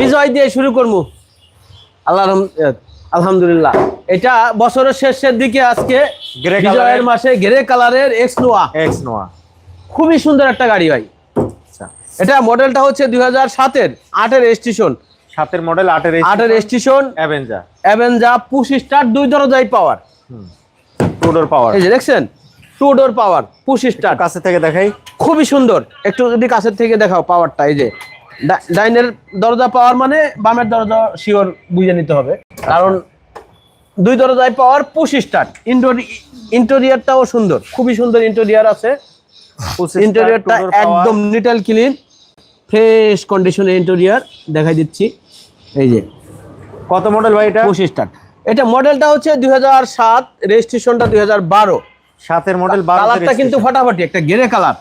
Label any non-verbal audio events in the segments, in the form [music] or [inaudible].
বিজয় দিয়ে শুরু করব। আল্লাহ আলহামদুলিল্লাহ। এটা বছরের শেষের দিকে আজকে বিজয়ের মাসে গ্রে কালারের এক্স নোয়া এক্স নোয়া খুবই সুন্দর একটা গাড়ি ভাই। আচ্ছা। এটা মডেলটা হচ্ছে দুই হাজার সাতের আটের স্টেশন সাতের মডেল আটের আটের station Avanza Avanza push start দুই দরজাই পাওয়ার টু ডোর পাওয়ার এই যে দেখছেন? Two door power push start কাছে থেকে দেখাই। খুবই সুন্দর। একটু যদি কাছের থেকে দেখাও পাওয়ারটা এই যে। ডাইনের দরজা পাওয়ার মানে বামের দরজা শিওর বুঝে নিতে হবে। কারণ দুই দরজায় পাওয়ার পুশ স্টার্ট ইন্টেরিয়ারটাও সুন্দর খুবই সুন্দর ইন্টেরিয়ার আছে। ইন্টেরিয়ারটা একদম নিটেল ক্লিন ফ্রেশ কন্ডিশনের ইন্টেরিয়ার দেখাই দিচ্ছি। এই যে। কত মডেল ভাই এটা? পুশ স্টার্ট এটা মডেলটা হচ্ছে দুই হাজার সাত রেজিস্ট্রেশনটা দুই হাজার বারো। সাতের মডেল কালারটা কিন্তু ফাটাফাটি একটা গেরে কালার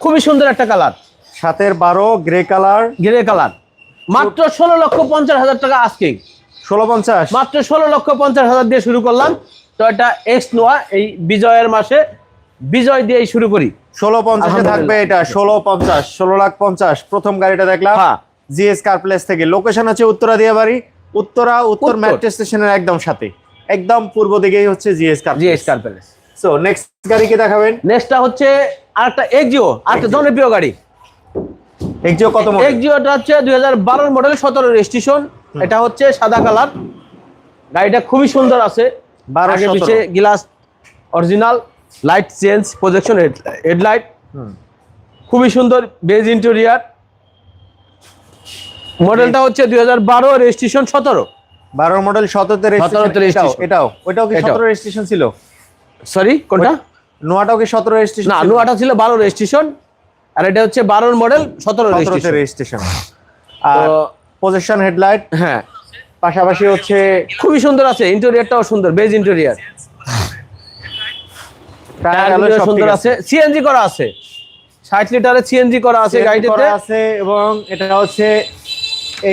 খুবই সুন্দর একটা কালার সাতের বারো গ্রে কালার গ্রে কালার মাত্র ষোলো লক্ষ পঞ্চাশ হাজার টাকা আজকে। ষোলো পঞ্চাশ। মাত্র ষোলো লক্ষ পঞ্চাশ হাজার দিয়ে শুরু করলাম। তো এটা এক্স নোয়া এই বিজয়ের মাসে বিজয় দিয়ে শুরু করি। ষোলো পঞ্চাশে থাকবে এটা ষোলো পঞ্চাশ ষোলো লাখ পঞ্চাশ। প্রথম গাড়িটা দেখলাম। জিএস কার প্লেস থেকে। লোকেশন হচ্ছে উত্তরা দিয়া বাড়ি। উত্তরা উত্তর। মেট্রো স্টেশনের একদম সাথে। একদম পূর্ব দিকেই হচ্ছে GS car G scar palace so next গাড়ি কি দেখাবেন? নেক্সটটা হচ্ছে আরেকটা এক্সিও আরেকটা জনপ্রিয় গাড়ি। এক্সিও কত মডেল এক্সিওটা হচ্ছে দুই হাজার বারোর মডেল সতেরো রেজিস্ট্রেশন এটা হচ্ছে সাদা কালার। গাড়িটা খুবই সুন্দর আছে। বারো আগে সতেরো। পিছে glass original light change projection headlight খুবই সুন্দর বেজ ইন্টেরিয়ার মডেলটা হচ্ছে দুই হাজার বারো রেজিস্ট্রেশন সতেরো। বারো মডেল সতেরোতে সতেরোতে রেজিস্ট্রেশন এটাও। ওইটাও কি এটাও। সতেরো রেজিস্ট্রেশন ছিল? সরি কোনটা? নোয়াটাও কি সতেরো রেজিস্ট্রেশন না নোয়াটা ছিল বারো রেজিস্ট্রেশন আর এটা হচ্ছে বারোর মডেল সতেরো রেজিস্ট্রেশন আর পজিশন হেডলাইট হ্যাঁ। পাশাপাশি হচ্ছে খুবই সুন্দর আছে ইন্টেরিয়ারটাও সুন্দর বেজ ইন্টেরিয়ার সুন্দর আছে। সিএনজি করা আছে। ষাট লিটারের সিএনজি করা আছে গাড়িটাতে। আছে এবং এটা হচ্ছে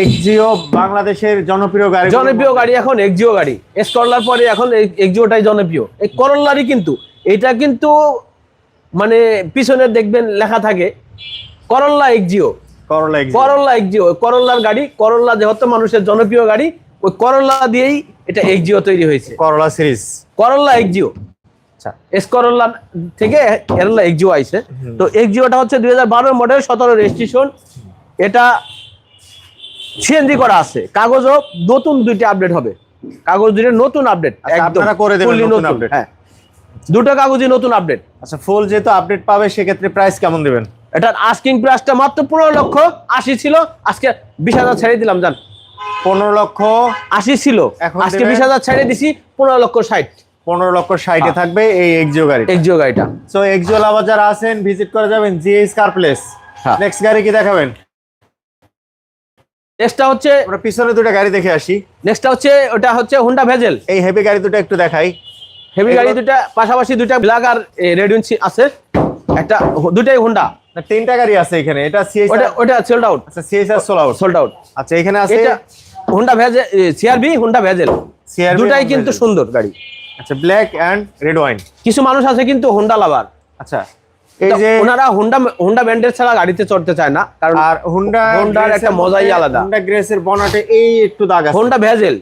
এক্সিও বাংলাদেশের জনপ্রিয় গাড়ি জনপ্রিয় গাড়ি এখন এক্সিও গাড়ি। এস করলার পরে এখন এক্সিওটাই জনপ্রিয়। এই করল্লারই কিন্তু এটা কিন্তু মানে পিছনে দেখবেন লেখা থাকে Corolla Axio Corolla Axio Corolla Axio করল্লার গাড়ি করল্লা যেহেতু মানুষের জনপ্রিয় গাড়ি ওই করল্লা দিয়েই এটা এক্সিও তৈরি হয়েছে। করলা সিরিজ করল্লা এক্সিও আচ্ছা। এস করল্লা থেকে কেরলা এক্সিও আইছে। তো এক্সিওটা হচ্ছে দুই হাজার মডেল সতেরো রেজিস্ট্রেশন এটা সিএনজি করা আছে। কাগজও নতুন দুইটা আপডেট হবে। কাগজ দুইটা নতুন আপডেট আচ্ছা, আপনারা করে দেবেন নতুন। update? হ্যাঁ। দুটো কাগজই নতুন আপডেট আচ্ছা ফুল যেহেতু আপডেট পাবে সেক্ষেত্রে প্রাইস কেমন দেবেন? এটার আস্কিং প্রাইসটা মাত্র পনেরো লক্ষ আশি ছিল আজকে বিশ হাজার ছেড়ে দিলাম জান। পনেরো লক্ষ আশি ছিল আজকে বিশ হাজার ছেড়ে দিছি পনেরো লক্ষ ষাট। পনেরো লক্ষ ষাটে হ্যাঁ। থাকবে এই এক্সিও গাড়ি এক্সিও গাড়িটা। সো এক্সিও লাভার যারা আছেন ভিজিট করে যাবেন জিএস কার প্লেস হ্যাঁ। নেক্সট গাড়ি কি দেখাবেন? নেক্সটটা হচ্ছে আমরা পিছনে দুটো গাড়ি দেখে আসি। নেক্সটটা হচ্ছে ওটা হচ্ছে হুন্ডা ভেজেল এই হেভি গাড়ি দুটো একটু দেখাই। হেভি গাড়ি দুটা পাশাপাশি দুটা ব্ল্যাক আর রেড আছে। একটা দুটাই হুন্ডা না তিনটা গাড়ি আছে এখানে। এটা ওটা সিএসআর ওটা সোল্ড আউট আচ্ছা CSR sold out sold out আচ্ছা এখানে আছে এটা Honda Vezel CRV Honda Vezel CRV দুটাই কিন্তু সুন্দর গাড়ি। আচ্ছা ব্ল্যাক অ্যান্ড রেড ওয়াইন কিছু মানুষ আছে কিন্তু হুন্ডা লাভার আচ্ছা এই যে ওনারা হুন্ডা হুন্ডা ব্র্যান্ডের ছাড়া গাড়িতে চড়তে চায় না কারণ আর হুন্ডা হোন্ডার একটা মজাই আলাদা। হুন্ডা গ্রেসের বনাটে এই একটু দাগ আছে। Honda bezel.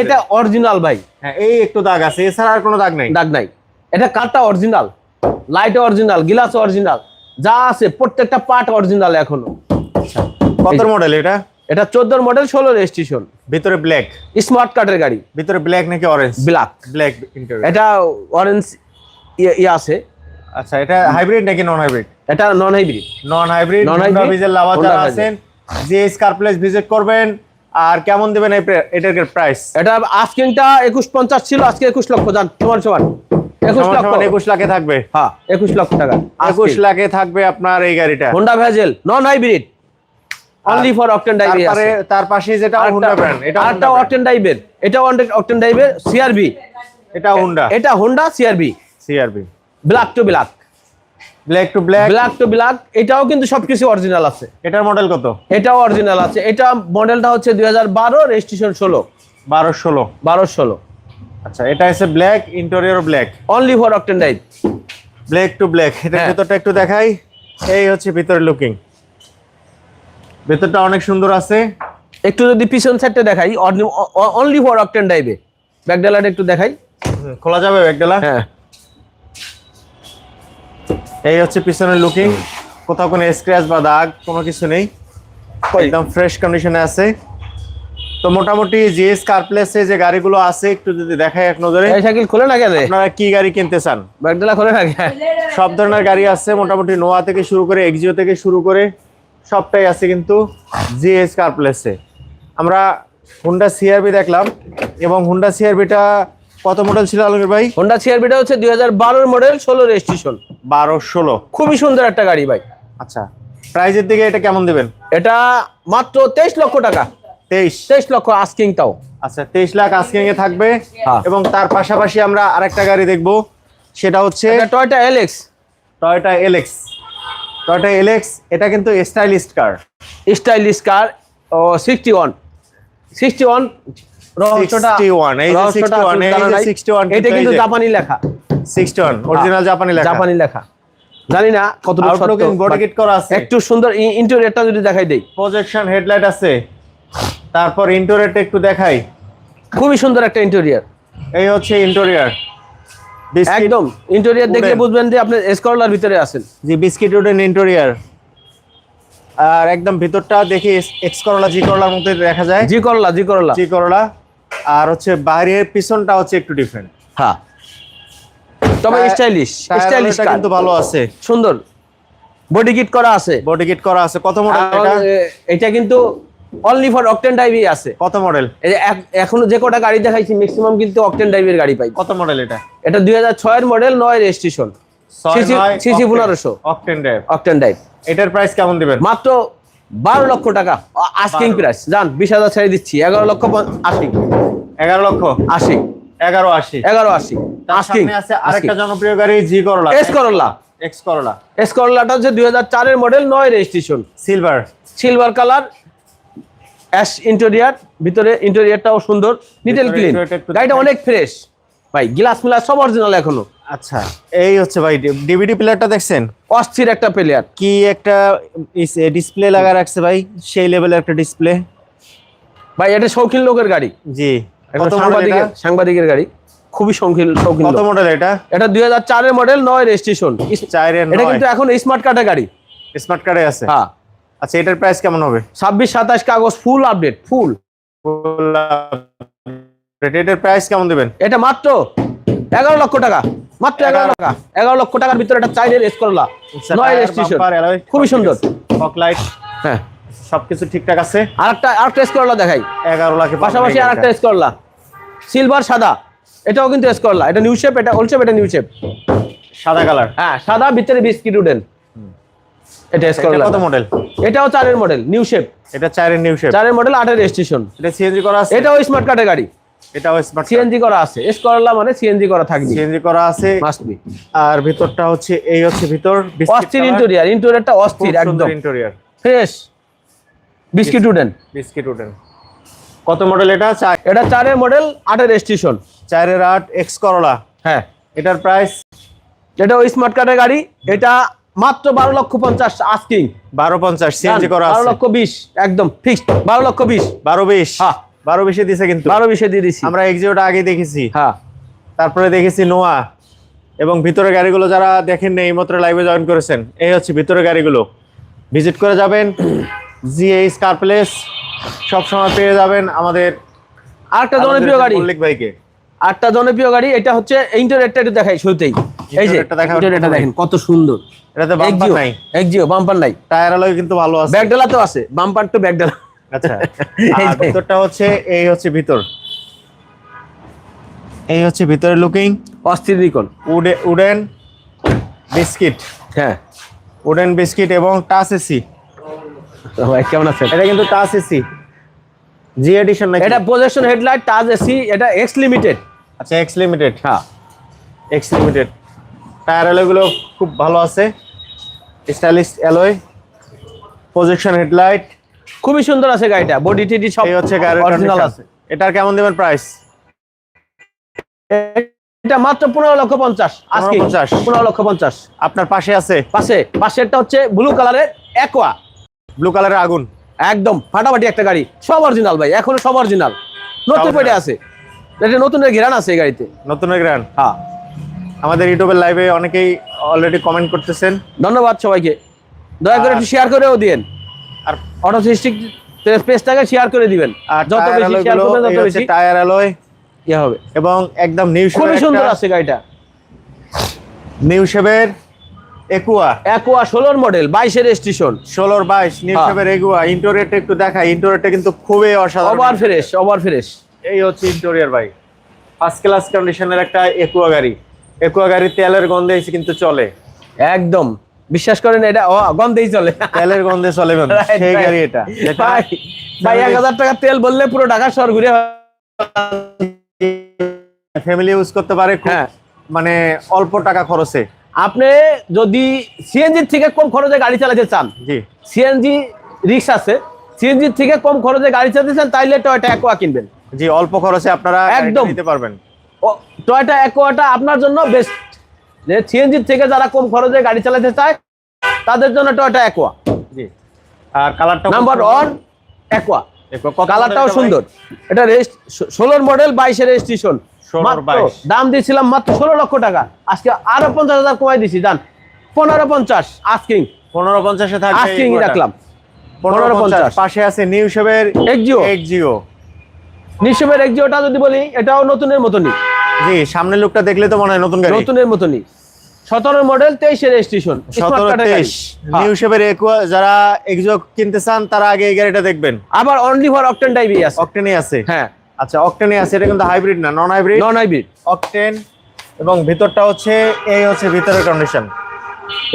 এটা অরিজিনাল ভাই। হ্যাঁ এই একটু দাগ আছে এছাড়া আর কোনো দাগ নাই। দাগ নাই। এটা কাঠটা original light original glass original যা আছে প্রত্যেকটা পার্ট অরিজিনাল এখনও। কত মডেল এটা? এটা চোদ্দোর মডেল ষোলো রেজিস্ট্রেশন ভিতরে ব্ল্যাক স্মার্ট কার্ডের গাড়ি। ভিতরে ব্ল্যাক নাকি অরেঞ্জ ব্ল্যাক ব্ল্যাক ইন্টেরিয়র এটা অরেঞ্জ ইয়ে আছে। আচ্ছা এটা হাইব্রিড নাকি নন হাইব্রিড এটা non hybrid non hybrid hybrid, Vezel lover যারা আছেন যে স্কার প্লেস ভিজিট করবেন আর কেমন দেবেন এটার প্রাইস এটা আস্কিংটা একুশ পঞ্চাশ ছিল আজকে একুশ লক্ষ যান সমান সমান। একুশ লক্ষ। একুশ লাখে থাকবে। হ্যাঁ একুশ লক্ষ টাকা। একুশ লাখে থাকবে আপনার এই গাড়িটা। Honda Vezel non hybrid only for octane ড্রাইভে তারপরে তার পাশে যেটা হুন্ডা ব্র্যান্ড এটা আরেকটা অকটেন ড্রাইভের এটা অকটেন ড্রাইভের সিআরবি এটা হুন্ডা এটা Honda CRV CRV black two black black two black black two black এটাও কিন্তু সবকিছু অরিজিনাল আছে। এটার মডেল কত? এটাও অরিজিনাল আছে। এটা মডেলটা হচ্ছে দুই হাজার বারো রেজিস্ট্রেশন ষোলো। বারো ষোলো। বারো ষোলো। আচ্ছা এটা হচ্ছে black interior black only for octane drive black two black হ্যাঁ। ভিতরটা একটু দেখাই। এই হচ্ছে ভিতরে লুকিং ভেতরটা অনেক সুন্দর আছে। একটু যদি পিছন সাইডটা দেখাই অনলি ফর অকটেন ড্রাইভে ব্যাকডালাটা একটু দেখাই। খোলা যাবে ব্যাগডালা হ্যাঁ। এই হচ্ছে পিছনের লুকিং কোথাও কোনো স্ক্র্যাচ বা দাগ কোনো কিছু নেই। একদম ফ্রেশ কন্ডিশনে আছে। তো মোটামুটি জিএস কার প্লেসে যে গাড়িগুলো আছে একটু যদি দেখাই এক নজরে। এই সাইকেল খোলে না কেন আপনারা কি গাড়ি কিনতে চান? ব্যাকডালা খোলে না সব ধরনের গাড়ি আছে মোটামুটি নোয়া থেকে শুরু করে এক্সিও থেকে শুরু করে সবটাই আছে কিন্তু জিএস কার প্লেসে আমরা হুন্ডা সিআরবি দেখলাম এবং হুন্ডা সিআরবিটা কত মডেল ছিল আলমীর ভাই? হোন্ডা সিআরবিটা হচ্ছে দুই হাজার বারোর মডেল ষোলো রেজিস্ট্রেশন বারো ষোলো। খুবই সুন্দর একটা গাড়ি ভাই। আচ্ছা প্রাইজের দিকে এটা কেমন দেবেন? এটা মাত্র তেইশ লক্ষ টাকা। তেইশ। তেইশ লক্ষ আস্কিং তাও আচ্ছা তেইশ লাখ আস্কিং এ থাকবে। হ্যাঁ। এবং তার পাশাপাশি আমরা আরেকটা গাড়ি দেখব। সেটা হচ্ছে Toyota LX Toyota LX Toyota LX এটা কিন্তু স্টাইলিস্ট কার স্টাইলিশ কার ও সিক্সটি ওয়ান সিক্সটি ওয়ান 61, এই যে 61, এই যে 61 এটা কিন্তু জাপানি লেখা। সিক্সটি ওয়ান অরিজিনাল জাপানি লেখা। জাপানি লেখা। জানি না কতটুকু আউটলুকিং বডি কিট করা আছে। একটু সুন্দর ইন্টেরিয়রটা যদি দেখাই দেই। প্রজেকশন হেডলাইট আছে। তারপর ইন্টোরিয়রটা একটু দেখাই। খুবই সুন্দর একটা ইন্টেরিয়র এই হচ্ছে ইন্টোরিয়র একদম। Interior Wooden। বুঝবেন যে আপনি স্কলার ভিতরে আছেন। জি বিস্কিট উডেন ইন্টোরিয়র আর একদম ভিতরটা দেখি এক্স করলা জি করলার মধ্যে দেখা যায়। জি করলা জি করলা জি করলা আর হচ্ছে বাইরের পিছনটা হচ্ছে একটু ডিফারেন্ট হ্যাঁ। তবে স্টাইলিশ স্টাইলিশ কিন্তু ভালো আছে। সুন্দর। বডি কিট করা আছে। বডি কিট করা আছে। কত মডেল এটা? এটা কিন্তু অনলি ফর অকটেন ড্রাইভই আছে। কত মডেল এই যে এখনও যে কটা গাড়ি দেখাইছি ম্যাক্সিমাম কিন্তু অকটেন ড্রাইভের গাড়ি পাই কত মডেল এটা? এটা দুই হাজার ছয়ের মডেল নয় রেজিস্ট্রেশন সিসি পনেরোশো। অকটেন ড্রাইভ অকটেন ড্রাইভ এটার প্রাইস কেমন দিবেন? মাত্র বারো লক্ষ টাকা। আস্কিং প্রাইস জান বিশ হাজার ছেড়ে দিচ্ছি। এগারো লক্ষ পঞ্চ- আশি। এগারো লক্ষ? আশি। এগারো আশি। এগারো আশি। তার সামনে আছে আরেকটা জনপ্রিয় গাড়ি জি করলা এস করলা এক্স করলা এস করলাটা হচ্ছে দুই হাজার চারের মডেল নয় registration silver silver colour ash interior ভিতরে ইন্টেরিয়ারটাও সুন্দর নিটেল ক্লিন গাড়িটা অনেক ফ্রেশ ভাই গ্লাস মিলাস সব অরিজিনাল এখনও। আচ্ছা এই হচ্ছে ভাই ডিভিডি প্লেয়ারটা দেখছেন? অস্থির একটা প্লেয়ার কি একটা ডিসপ্লে লাগা রাখছে ভাই সেই লেভেলের একটা ডিসপ্লে ভাই এটা শৌখিন লোকের গাড়ি। জি। সাংবাদিকের গাড়ি। খুবই শৌখিন শৌখিন কত মডেল এটা? এটা দুই হাজার চারের মডেল নয় রেজিস্ট্রেশন চারের এটা কিন্তু এখন স্মার্ট কার্ডের গাড়ি। স্মার্ট কার্ডে আছে? হ্যাঁ। আচ্ছা এটার প্রাইস কেমন হবে? ছাব্বিশ সাতাশ কাগজ ফুল আপডেট ফুল এটার প্রাইস কেমন দেবেন? এটা মাত্র এগারো লক্ষ টাকা। মাত্র এগারো টাকা। এগারো লক্ষ টাকার ভিতরে একটা চাইলে রেস করলা নয় রেজিস্ট্রেশন খুবই সুন্দর। ফক লাইট হ্যাঁ। সবকিছু ঠিকঠাক আছে? আরেকটা আরেকটা এস করলা দেখাই। এগারো লাখে পাশাপাশি আরেকটা এস করলা সিলভার সাদা। এটাও কিন্তু এস করলা এটা নিউ শেপ এটা ওল্ড শেপ এটা নিউ শেপ সাদা কালার হ্যাঁ সাদা ভিতরে বিস্কিট উডেন এটা এস করলা কত মডেল এটাও চারের মডেল নিউ শেপ এটা চারের নিউ শেপ চারের মডেল আটের রেজিস্ট্রেশন এটা সিএনজি করা আছে? এটাও স্মার্ট কার্ডের গাড়ি। এটাও স্মার্ট সিএনজি করা আছে। এস করলা মানে সিএনজি করা থাকবে। সিএনজি করা আছে। মাস্ট বি আর ভিতরটা হচ্ছে এই হচ্ছে ভিতর অস্থির ইন্টেরিয়ার ইন্টেরিয়ারটা অস্থির একদম। Interior fresh biscuit wooden biscuit wooden কত মডেল এটা? চার এটা চারের মডেল আটের রেজিস্ট্রেশন চারের আট এক্স করলা হ্যাঁ। এটার প্রাইস এটা ওই স্মার্ট কার্ডের গাড়ি এটা মাত্র বারো লক্ষ পঞ্চাশ আস্কিং বারো পঞ্চাশ সিএনজি করা বারো লক্ষ বিশ একদম ফিক্সড বারো লক্ষ বিশ। বারো বিশ। হ্যাঁ। বারো বিশে দিছে কিন্তু। বারো বিশে দিয়ে দিচ্ছি আমরা এক্সিওটা আগে দেখেছি। হ্যাঁ। তারপরে দেখেছি নোয়া এবং ভিতরে গাড়িগুলো যারা দেখেন এই মাত্র লাইভে জয়েন করেছেন এই হচ্ছে ভিতরে গাড়িগুলো। ভিজিট করে যাবেন জিএইচ কার প্লেস সবসময় পেয়ে যাবেন আমাদের আরেকটা জনপ্রিয় গাড়ি। মল্লিক ভাইকে। আরেকটা জনপ্রিয় গাড়ি এটা হচ্ছে ইন্টারনেটটা একটু দেখাই শুরুতেই। এই যে ইন্টারনেটটা দেখেন কত সুন্দর। এটাতে বাম্পার নাই। একজিও বাম্পার নাই। টায়ার আলোয় কিন্তু ভালো আছে। ব্যাগডালা তো আছে বাম্পার তো ব্যাগডালা। আচ্ছা। [laughs] আর ভিতরটা হচ্ছে এই হচ্ছে ভিতর। এই হচ্ছে ভিতরের লুকিং অস্থির রিকন। উডে উডেন বিস্কিট। হ্যাঁ। উডেন বিস্কিট এবং টাচ এসি। ভাই কেমন আছেন? এটা কিন্তু টাচ এসি। জি এডিশন নাকি? এটা প্রজেকশন হেডলাইট টাচ এসি এটা এক্স লিমিটেড আচ্ছা এক্স লিমিটেড হ্যাঁ। এক্স লিমিটেড টায়ার অ্যালয়গুলো খুব ভালো আছে। স্টাইলিশ অ্যালয় প্রজেকশন হেডলাইট খুবই সুন্দর আছে গাড়িটা। বডি টিডি সব এই হচ্ছে গাড়ির অরিজিনাল আছে। এটার কেমন দেবেন প্রাইস এটা মাত্র পনেরো লক্ষ পঞ্চাশ। আজকে 15,50 পনেরো লক্ষ পঞ্চাশ। আপনার পাশে আছে? পাশে। পাশেরটা হচ্ছে ব্লু কালারের একোয়া ব্লু কালারের আগুন। একদম ফাটাফাটি একটা গাড়ি। সব অরিজিনাল ভাই এখনও সব অরিজিনাল নতুন। পেটে আছে? এটা নতুনের ঘেরান আছে এই গাড়িতে। নতুনের গ্র্যান্ড হ্যাঁ। আমাদের ইউটিউবের লাইভে অনেকেই অলরেডি কমেন্ট করতেছেন। ধন্যবাদ সবাইকে। দয়া করে একটু শেয়ার করেও দিয়েন। আর অটো সিস্টিক পেজটাকে শেয়ার করে দিবেন। আর যত বেশি শেয়ার করবেন তত বেশি টায়ার অ্যালয় ইয়ে হবে। এবং একদম নিউ খুবই সুন্দর আছে গাড়িটা। নিউ শেপের একুয়া অ্যাকোয়া ষোলোর মডেল বাইশের স্টেশন ষোলোর বাইশ নিউ। শেপের এগুয়া ইন্টোরিয়রটা একটু দেখাই। ইন্টোরিয়রটা কিন্তু খুবই অসাধারণ। ওভার ফ্রেশ ওভার ফ্রেশ এই হচ্ছে ইন্টোরিয়র ভাই। ফার্স্ট ক্লাস কন্ডিশনের একটা একুয়া গাড়ি। একুয়া গাড়ি তেলের গন্ধে এসে কিন্তু চলে। একদম। বিশ্বাস করেন এটা ও গন্ধেই চলে। তেলের গন্ধে চলে। সেই গাড়ি এটা। ভাই ভাই এক হাজার টাকা তেল বললে পুরো ঢাকা শহর ঘুরে ফ্যামিলি ইউজ করতে পারে খুব হ্যাঁ। মানে অল্প টাকা খরচে। আপনি যদি সিএনজির থেকে কম খরচে গাড়ি চালাতে চান জি। সিএনজি রিক্স আছে। সিএনজির থেকে কম খরচে গাড়ি চালাতে চান তাইলে টয়টা অ্যাকোয়া কিনবেন। জি অল্প খরচে আপনারা একদম। নিতে পারবেন। টয়টা অ্যাকোয়াটা আপনার জন্য বেস্ট যে সিএনজি থেকে যারা কম খরচে গাড়ি চালাতে চায় তাদের জন্য টয়টা অ্যাকোয়া জি আর কালারটা নাম্বার ওয়ান অ্যাকোয়া কালারটাও সুন্দর। এটা ষোলোর মডেল বাইশের রেজিস্ট্রেশন 16 মাত্র 22 দাম দিয়েছিলাম মাত্র ষোলো লক্ষ টাকা। আজকে আরও পঞ্চাশ হাজার কমাই দিছি জান। পনেরো পঞ্চাশ আস্কিং পনেরো পঞ্চাশে থাকবে আস্কিং রাখলাম। পনেরো পঞ্চাশ। পাশে আছে নিউ শেপের এক্সিও এক্সিও নিঃসবের এক্সিওটা যদি বলি এটাও নতুনের মতনই। জি সামনের লোকটা দেখলে তো মনে হয় নতুন গাড়ি। নতুনের মতনই। সতেরো মডেল তেইশের রেজিস্ট্রেশন সতেরো তেইশ। নিউ শেপের একুয়া যারা এক্সিও কিনতে চান তারা আগে এই গাড়িটা দেখবেন। আবার অনলি ফর অকটেন টাইপই আছে। অকটেনই আছে। হ্যাঁ। আচ্ছা অকটেনই আছে এটা কিন্তু হাইব্রিড না non hybrid non hybrid octane এবং ভিতরটা হচ্ছে এই হচ্ছে ভিতরের কন্ডিশন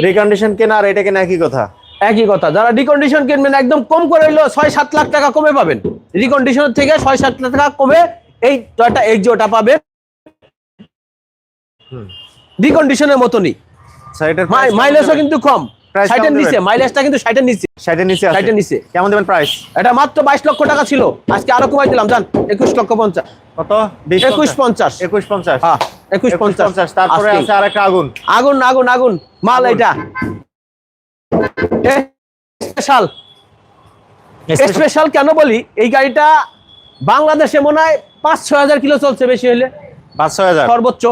রিকন্ডিশন কেনা আর এটা কেনা একই কথা। একই কথা। যারা রিকন্ডিশন কিনবেন একদম কম করে হইল ছয় সাত লাখ টাকা কমে পাবেন। রিকন্ডিশন থেকে ছয় সাত লাখ টাকা কমে এই টয়টা পাবেন। হুম। রিকন্ডিশনের মতনই। মাইলেজও কিন্তু কম। ষাটের নিচে মাইলেজটা কিন্তু ষাটের নিচে। ষাটের নিচে আছে। ষাটের নিচে। কেমন দেবেন প্রাইস এটা মাত্র বাইশ লক্ষ টাকা ছিল। আজকে আরও কমাই দিলাম জান। একুশ লক্ষ পঞ্চাশ। কত? একুশ পঞ্চাশ। একুশ পঞ্চাশ। হ্যাঁ একুশ পঞ্চাশ। তারপরে। আছে আরেকটা আগুন। আগুন আগুন আগুন। মাল এটা স্পেশাল স্পেশাল কেন বলি? এই গাড়িটা বাংলাদেশে মনে হয় পাঁচ ছয় হাজার কিলো চলছে বেশি হলে পাঁচ ছয় হাজার। সর্বোচ্চ।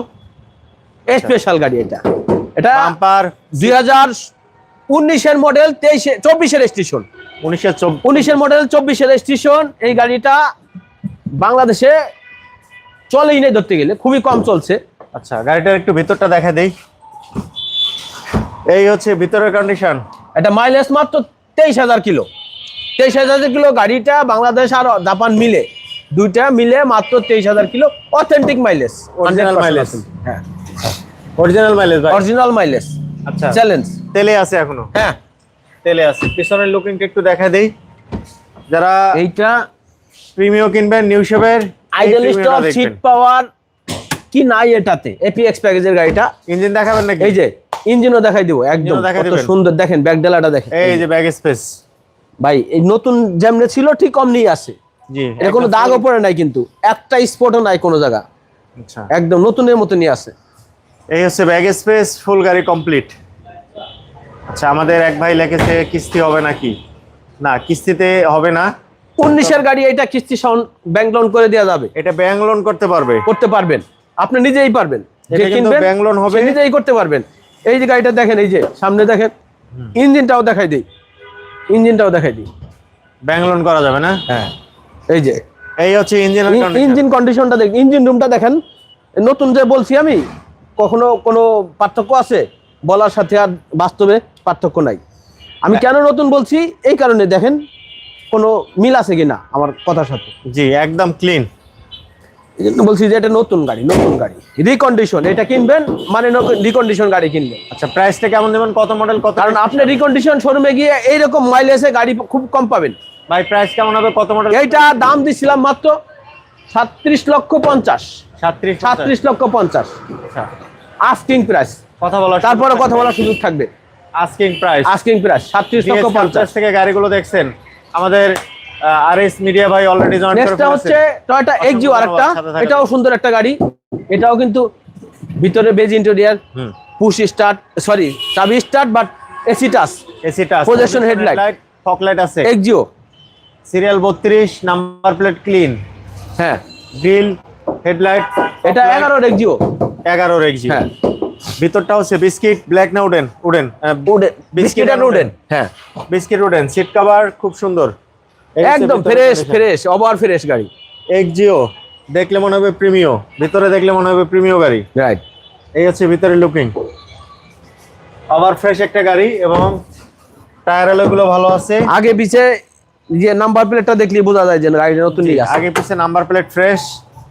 স্পেশাল গাড়ি এটা। এটা বাম্পার। দুই হাজার উনিশের মডেল তেইশে চব্বিশের স্টেশন চব্বিশ উনিশের মডেল চব্বিশের স্টেশন এই গাড়িটা বাংলাদেশে চলেই নেই ধরতে গেলে। খুবই কম চলছে। আচ্ছা গাড়িটার একটু ভিতরটা দেখা দেই। এই হচ্ছে ভিতরের কন্ডিশন এটা মাইলেজ মাত্র তেইশ হাজার কিলো। তেইশ হাজার কিলো গাড়িটা বাংলাদেশ আর জাপান মিলে। দুইটা মিলে মাত্র তেইশ হাজার kilo authentic mileage Original mileage। হ্যাঁ। অরিজিনাল মাইলেজ অরিজিনাল মাইলেজ আচ্ছা। চ্যালেঞ্জ তেলে আছে এখনও? হ্যাঁ। তেলে আছে। পিছনের লুকিংটা একটু দেখা দেই। যারা এইটা প্রিমিও কিনবেন নিউ শেপের আইডল স্টপ সিট পাওয়ার কি নাই এটাতে? এপিএক্স প্যাকেজের গাড়িটা। ইঞ্জিন দেখাবেন নাকি? এই যে ইঞ্জিনও দেখাই দিব একদম। কত সুন্দর দেখেন ব্যাক ডেলাটা দেখেন। এই যে ব্যাগ স্পেস ভাই এই নতুন যেমনে ছিল ঠিক অমনি আছে। জি এটা কোনো দাগও পড়ে নাই কিন্তু একটা স্পটও নাই কোনো জায়গা। আচ্ছা। একদম নতুনের মতনই আছে। এই হচ্ছে ব্যাগ স্পেস ফুল গাড়ি কমপ্লিট আচ্ছা আমাদের এক ভাই লেখেছে কিস্তি হবে নাকি? না কিস্তিতে হবে না। উনিশের গাড়ি এটা কিস্তি ব্যাংক লোন করে দেওয়া যাবে। এটা ব্যাংক লোন করতে পারবে। করতে পারবেন। আপনি নিজেই পারবেন। এটা যে কিন্তু কিনবেন bank loan হবে। নিজেই করতে পারবেন। এই যে গাড়িটা দেখেন এই যে সামনে দেখেন ইঞ্জিনটাও দেখাই দিই ইঞ্জিনটাও দেখাই দিই। ব্যাংক করা যাবে না? হ্যাঁ এই যে। এই হচ্ছে ইঞ্জিন ইঞ্জিন কন্ডিশনটা দেখ ইঞ্জিন রুমটা দেখেন। নতুন যে বলছি আমি কখনো কোনো পার্থক্য আছে? বলার সাথে আর বাস্তবে পার্থক্য নাই। আমি হ্যাঁ। কেন নতুন বলছি? এই কারণে দেখেন কোনো মিল আছে কিনা আমার কথার সাথে। জি একদম ক্লিন এই জন্য বলছি যে এটা নতুন গাড়ি নতুন গাড়ি। রিকন্ডিশন এটা কিনবেন? মানে রিকন্ডিশন গাড়ি কিনবেন। আচ্ছা প্রাইসটা কেমন দেবেন? কত মডেল কত কারণ আপনি রিকন্ডিশন শোরুমে গিয়ে এইরকম মাইলেজে গাড়ি খুব কম পাবেন। ভাই প্রাইস কেমন হবে? কত মডেল এইটা দাম দিছিলাম মাত্র সাতত্রিশ লক্ষ পঞ্চাশ। সাতত্রিশ সাতত্রিশ লক্ষ পঞ্চাশ। আচ্ছা। আস্কিং প্রাইস কথা বলা তারপরে কথা বলার সুযোগ থাকবে। আস্কিং প্রাইস আস্কিং প্রাইস সাতত্রিশ লক্ষ পঞ্চাশ। থেকে গাড়িগুলো দেখছেন। আমাদের আর এস মিডিয়া ভাই অলরেডি জয়েন নেক্সটটা হচ্ছে টয়টা এক্সিও আরেকটা। এটাও সুন্দর একটা গাড়ি। এটাও কিন্তু ভিতরে বেজ ইন্টেরিয়ার হুম। পুশ স্টার্ট সরি চাবি স্টার্ট বাট এসি টাচ এসিটা Projection headlight। ফক লাইট আছে। এক্সিও সিরিয়াল বত্রিশ নাম্বার প্লেট ক্লিন হ্যাঁ। গ্রিল হেডলাইট এটা এগারো রেক্সিও এগারো রেক্সি হ্যাঁ। ভিতরটা হচ্ছে বিস্কিট ব্ল্যাক না wooden wooden biscuit and wooden হ্যাঁ। বিস্কিট উডেন সিট কভার খুব সুন্দর। একদম ফ্রেশ ফ্রেশ ওভার ফ্রেশ গাড়ি। এক্সিও দেখলে মনে হবে প্রিমিও ভিতরে দেখলে মনে হবে প্রিমিও গাড়ি। রাইট এই হচ্ছে ভিতরে লুকিং আবার ফ্রেশ একটা গাড়ি এবং টায়ারগুলো ভালো আছে। আগে পিছে যে নাম্বার প্লেটটা দেখলে বোঝা যায় যে গাড়িটা নতুন নিয়ে আছে আগে পিছে number plate fresh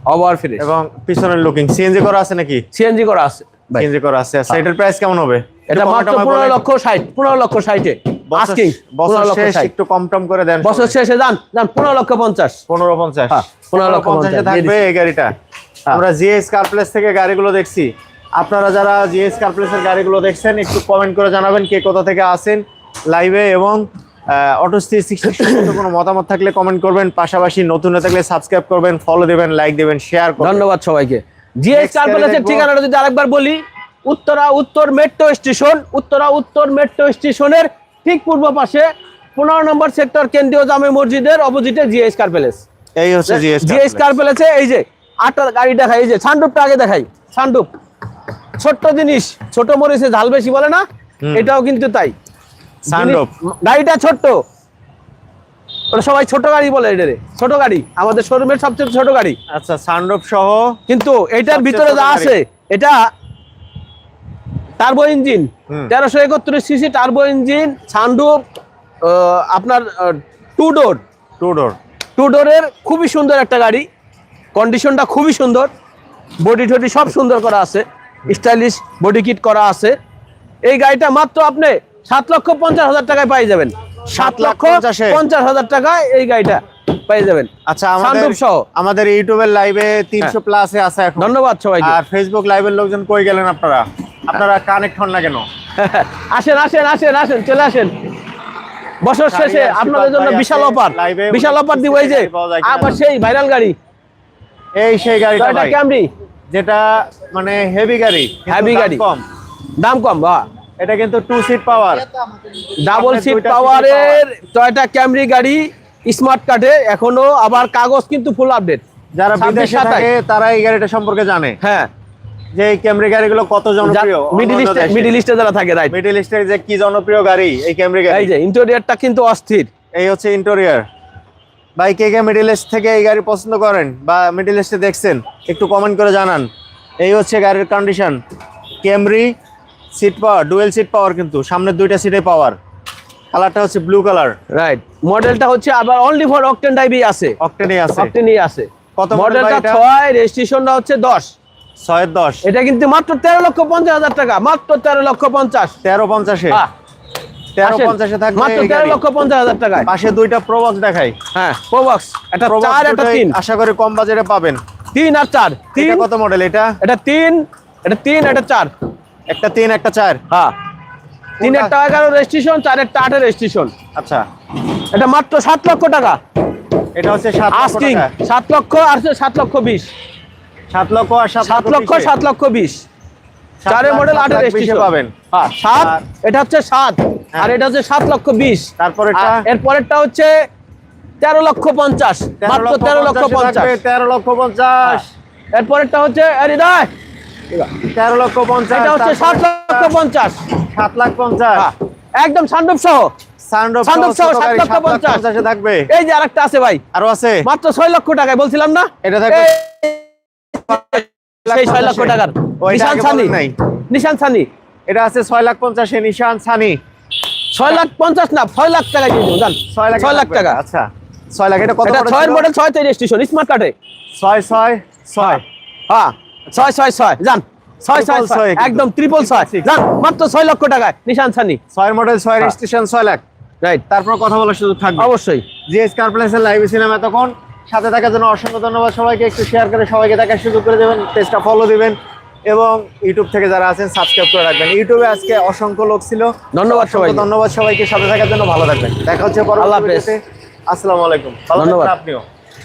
over fresh এবং পিছনের লুকিং সিএনজি করা আছে নাকি? সিএনজি করা আছে। সিএনজি করা আছে। এটার প্রাইস কেমন হবে? এটা মাত্র কমাটমা পনেরো বলেন। লক্ষ ষাট পনেরো লক্ষ ষাটে। বছর- আস্কিং বছর শেষ একটু কম টম করে দেন বছর শেষে যান যান পনেরো লক্ষ পঞ্চাশ। পনেরো পঞ্চাশ। হ্যাঁ, 15 লক্ষ পঞ্চাশে থাকবে এই গাড়িটা। আমরা জিএস কারপ্লেস থেকে গাড়িগুলো দেখছি। আপনারা যারা জিএস কারপ্লেসের গাড়িগুলো দেখছেন একটু কমেন্ট করে জানাবেন কে কোথা থেকে আসেন লাইভে এবং অটো কোনো মতামত থাকলে কমেন্ট করবেন। পাশাপাশি নতুন হয়ে থাকলে সাবস্ক্রাইব করবেন ফলো দেবেন লাইক দেবেন শেয়ার করবেন। ধন্যবাদ সবাইকে। জিএস Next কার গাড়ি প্যালেসের ঠিকানাটা যদি আরেকবার বলি উত্তরা উত্তর মেট্রো স্টেশন উত্তরা উত্তর মেট্রো স্টেশনের ঠিক পূর্ব পাশে পনেরো নম্বর সেক্টর কেন্দ্রীয় জামে মসজিদের অপোজিটে জিএস কার প্যালেস এই হচ্ছে জিএস জিএস কার প্যালেসে এই যে আটটা গাড়ি দেখাই এই যে সানডুপটা আগে দেখাই সানডুপ ছোট্ট জিনিস ছোট মরিচে ঝাল বেশি বলে না এটাও কিন্তু তাই। সানরুফ। গাড়িটা ছোট্ট। ওটা সবাই ছোট গাড়ি বলে ছোট গাড়ি। আমাদের শোরুমের সবচেয়ে ছোট গাড়ি। আচ্ছা সানরুফ সহ কিন্তু এটার ভিতরে যা আছে এটা টার্বো ইঞ্জিন তেরোশো একত্রিশ সিসি টার্বো ইঞ্জিন সানরুফ আপনার two door two door two ডোরের খুবই সুন্দর একটা গাড়ি কন্ডিশনটা খুবই সুন্দর বডি টডি সব সুন্দর করা আছে স্টাইলিশ বডি কিট করা আছে। এই গাড়িটা মাত্র আপনি সাত লক্ষ পঞ্চাশ হাজার টাকায় পাই যাবেন। সাত লক্ষ পঞ্চাশ। হাজার টাকায় এই গাড়িটা পাই যাবেন। আচ্ছা আমাদের সহ। আমাদের ইউটিউবের লাইভে তিনশো প্লাসে আছে এখন। ধন্যবাদ সবাইকে। আর ফেসবুক লাইভের লোকজন কই গেলেন আপনারা? আপনারা কানেক্ট হন না কেন? [laughs] আসেন আসেন আসেন আসেন চলে আসেন। বছর শেষে আপনাদের জন্য বিশাল অফার। বিশাল অফার দিব এই যে? আবার সেই ভাইরাল গাড়ি। এই সেই গাড়িটা ভাই। ক্যামরি যেটা মানে হেভি গাড়ি হেভি গাড়ি। কম। দাম কম বা এটা কিন্তু two seat power double seat পাওয়ারের টয়টা ক্যামরি গাড়ি স্মার্ট কার্ডে এখনও আবার কাগজ কিন্তু ফুল আপডেট যারা বিদেশে থাকে তারা এই গাড়িটা সম্পর্কে জানে। হ্যাঁ। যে এই ক্যামরি গাড়িগুলো কত জনপ্রিয়? মিডল ইস্টে মিডল ইস্টে যারা থাকে রাইট মিডল ইস্টের যে কি জনপ্রিয় গাড়ি এই ক্যামরি গাড়ি? এই যে ইন্টেরিয়রটা কিন্তু অস্থির। এই হচ্ছে ইন্টেরিয়র ভাই কে কে মিডল ইস্ট থেকে এই গাড়ি পছন্দ করেন বা মিডল ইস্টে দেখছেন একটু কমেন্ট করে জানান। এই হচ্ছে গাড়ির condition Camry seat power dual seat power কিন্তু সামনে দুইটা সিটে পাওয়ার কালারটা হচ্ছে ব্লু কালার রাইট মডেলটা হচ্ছে আবার অনলি ফর অক্টেন টাইপই আছে। অকটেনই আছে। অকটেনই আছে। কত মডেলটা 6 রেজিস্ট্রেশনটা হচ্ছে 10 ছয় এটা কিন্তু মাত্র তেরো লক্ষ পঞ্চাশ হাজার টাকা মাত্র তেরো লক্ষ পঞ্চাশ। তেরো পঞ্চাশে। তেরো পঞ্চাশে থাকবে মাত্র তেরো লক্ষ পঞ্চাশ হাজার টাকায়। পাশে দুইটা প্রবক্স দেখাই। হ্যাঁ প্রবক্স এটা চার এটা তিন। আশা করি কম বাজারে পাবেন। তিন আর চার। তিন। কত মডেল এটা? এটা তিন এটা তিন এটা চার। একটা তিন একটা চার। হ্যাঁ। তিনের একটা এগারো রেজিস্ট্রেশন চারের টাটের রেজিস্ট্রেশন আচ্ছা। এটা মাত্র সাত লক্ষ টাকা। এটা হচ্ছে সাত লক্ষ সাত লক্ষ আর সাত লক্ষ বিশ। সাত লক্ষ আর সাত লক্ষ সাত লক্ষ বিশ। চারের মডেল আটের লাখ পাবেন। সাত এটা হচ্ছে সাত। আর এটা হচ্ছে সাত লক্ষ বিশ। তারপরেরটা? এর পরেরটা হচ্ছে তেরো লক্ষ পঞ্চাশ। মাত্র তেরো লক্ষ পঞ্চাশ তেরো লক্ষ পঞ্চাশ। এর পরেরটা হচ্ছে হৃদয় তেরো লক্ষ পঞ্চাশ এটা হচ্ছে সাত লক্ষ পঞ্চাশ। সাত লাখ পঞ্চাশ। একদম সান্ডব সহ। থাকবে। এই যে আরেকটা আছে ভাই। আরও আছে? মাত্র ছয় লক্ষ টাকায় বলছিলাম না? এটা থাকবে সেই ছয় লক্ষ টাকার। নিশান সানি। নিশান সানি। এটা আছে ছয় লাখ পঞ্চাশে নিশান সানি। ছয় লাখ পঞ্চাশ না ছয় লাখ টাকা কিন্তু জান। ছয় লাখ টাকা। আচ্ছা ছয় লাখ এটা কত ছয়ের মডেল ছয় তে রেজিস্ট্রেশন স্মার্ট কার্ডে ছয় ছয় ছয়। হ্যাঁ ছয় ছয় ছয় জান। ছয় ছয় ছয়। একদম ট্রিপল ছয়. জান মাত্র ছয় লক্ষ টাকায় নিশান সানি। ছয়ের মডেল ছয় রেজিস্ট্রেশন ছয় লাখ। রাইট তারপর কথা বলার সুযোগ থাকবে। অবশ্যই। জিএস কার প্লেসের লাইভে ছিলাম এতক্ষণ সাথে থাকার জন্য অসংখ্য ধন্যবাদ সবাইকে। একটু শেয়ার করে সবাইকে দেখার সুযোগ করে দেবেন পেজটা ফলো দিবেন এবং ইউটিউব থেকে যারা আছেন সাবস্ক্রাইব করে রাখবেন। ইউটিউবে আজকে অসংখ্য লোক ছিল। ধন্যবাদ সবাই ধন্যবাদ সবাইকে। সাথে থাকার জন্য ভালো থাকবেন। দেখা হচ্ছে। আসসালামু আলাইকুম। ভালো। থাকবেন আপনিও।